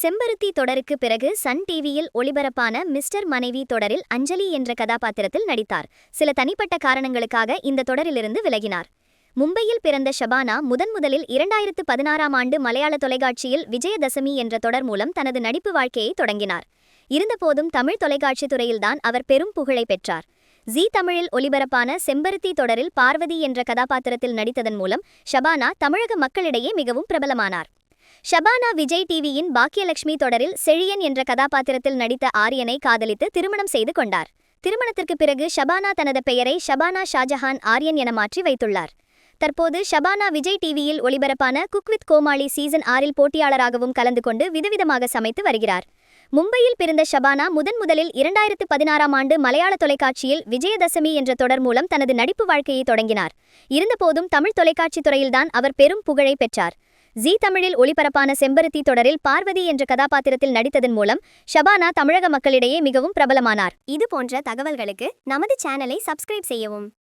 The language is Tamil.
செம்பருத்தி தொடருக்கு பிறகு சன் டிவியில் ஒளிபரப்பான மிஸ்டர் மனைவி தொடரில் அஞ்சலி என்ற கதாபாத்திரத்தில் நடித்தார். சில தனிப்பட்ட காரணங்களுக்காக இந்த தொடரிலிருந்து விலகினார். மும்பையில் பிறந்த ஷபானா முதன் முதலில் இரண்டாயிரத்து பதினாறாம் ஆண்டு மலையாள தொலைக்காட்சியில் விஜயதசமி என்ற தொடர் மூலம் தனது நடிப்பு வாழ்க்கையை தொடங்கினார். இருந்தபோதும் தமிழ் தொலைக்காட்சி துறையில்தான் அவர் பெரும் புகழை பெற்றார். ஜீ தமிழில் ஒளிபரப்பான செம்பருத்தி தொடரில் பார்வதி என்ற கதாபாத்திரத்தில் நடித்ததன் மூலம் ஷபானா தமிழக மக்களிடையே மிகவும் பிரபலமானார். ஷபானா விஜய் டிவியின் பாக்கியலட்சுமி தொடரில் செழியன் என்ற கதாபாத்திரத்தில் நடித்த ஆரியனை காதலித்து திருமணம் செய்து கொண்டார். திருமணத்திற்கு பிறகு ஷபானா தனது பெயரை ஷபானா ஷாஜஹான் ஆரியன் என மாற்றி வைத்துள்ளார். தற்போது ஷபானா விஜய் டிவியில் ஒளிபரப்பான குக் வித் கோமாளி சீசன் ஆறில் போட்டியாளராகவும் கலந்து கொண்டு விதவிதமாக சமைத்து வருகிறார். மும்பையில் பிறந்த ஷபானா முதன் முதலில் இரண்டாயிரத்து பதினாறாம் ஆண்டு மலையாள தொலைக்காட்சியில் விஜயதசமி என்ற தொடர் மூலம் தனது நடிப்பு வாழ்க்கையை தொடங்கினார். இருந்தபோதும் தமிழ் தொலைக்காட்சி துறையில்தான் அவர் பெரும் புகழை பெற்றார். ஜி தமிழில் ஒளிபரப்பான செம்பருத்தி தொடரில் பார்வதி என்ற கதாபாத்திரத்தில் நடித்ததன் மூலம் ஷபானா தமிழக மக்களிடையே மிகவும் பிரபலமானார். இது போன்ற தகவல்களுக்கு நமது சேனலை சப்ஸ்கிரைப் செய்யவும்.